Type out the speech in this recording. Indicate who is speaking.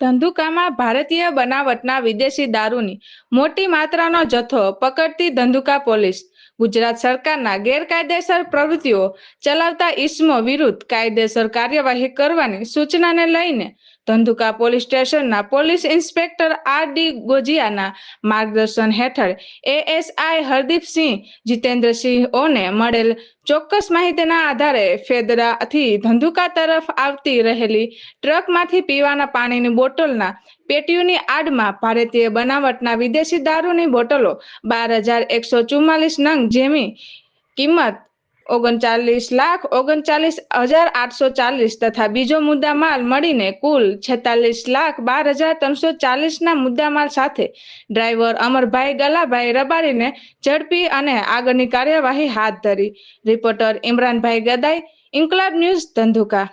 Speaker 1: ધંધુકામાં ભારતીય બનાવટના વિદેશી દારૂની મોટી માત્રાનો જથ્થો પકડતી ધંધુકા પોલીસ. ગુજરાત સરકારના ગેરકાયદેસર પ્રવૃત્તિઓ ચલાવતા ઇસમો વિરુદ્ધ કાયદેસર કાર્યવાહી કરવાની સૂચનાને લઈને ધંધુકા પોલીસ સ્ટેશનના પોલીસ ઇન્સ્પેક્ટર આર ડી ગોજિયાના માર્ગદર્શન હેઠળ એએસઆઈ હરદીપસિંહ જીતેન્દ્રસિંહઓને મળેલ ચોક્કસ માહિતીના આધારે ફેદરાથી ધંધુકા તરફ આવતી રહેલી ટ્રકમાંથી પીવાના પાણીની બોટલના પેટીઓની આડમાં ભારતીય બનાવટના વિદેશી દારૂની બોટલો બાર હજાર એકસો ચુમ્માલીસ નંગ જેમી કિંમત ઓગણચાલીસ લાખ ઓગણચાલીસ હજાર આઠસો ચાલીસ તથા બીજો મુદ્દામાલ મળીને કુલ છેતાલીસ લાખ બાર હજાર ત્રણસો ચાલીસના મુદ્દામાલ સાથે ડ્રાઈવર અમરભાઈ ગલાભાઈ રબારીને ઝડપી અને આગળની કાર્યવાહી હાથ ધરી. Reporter Imranbhai Gadai, Inquilab news Dhandhuka.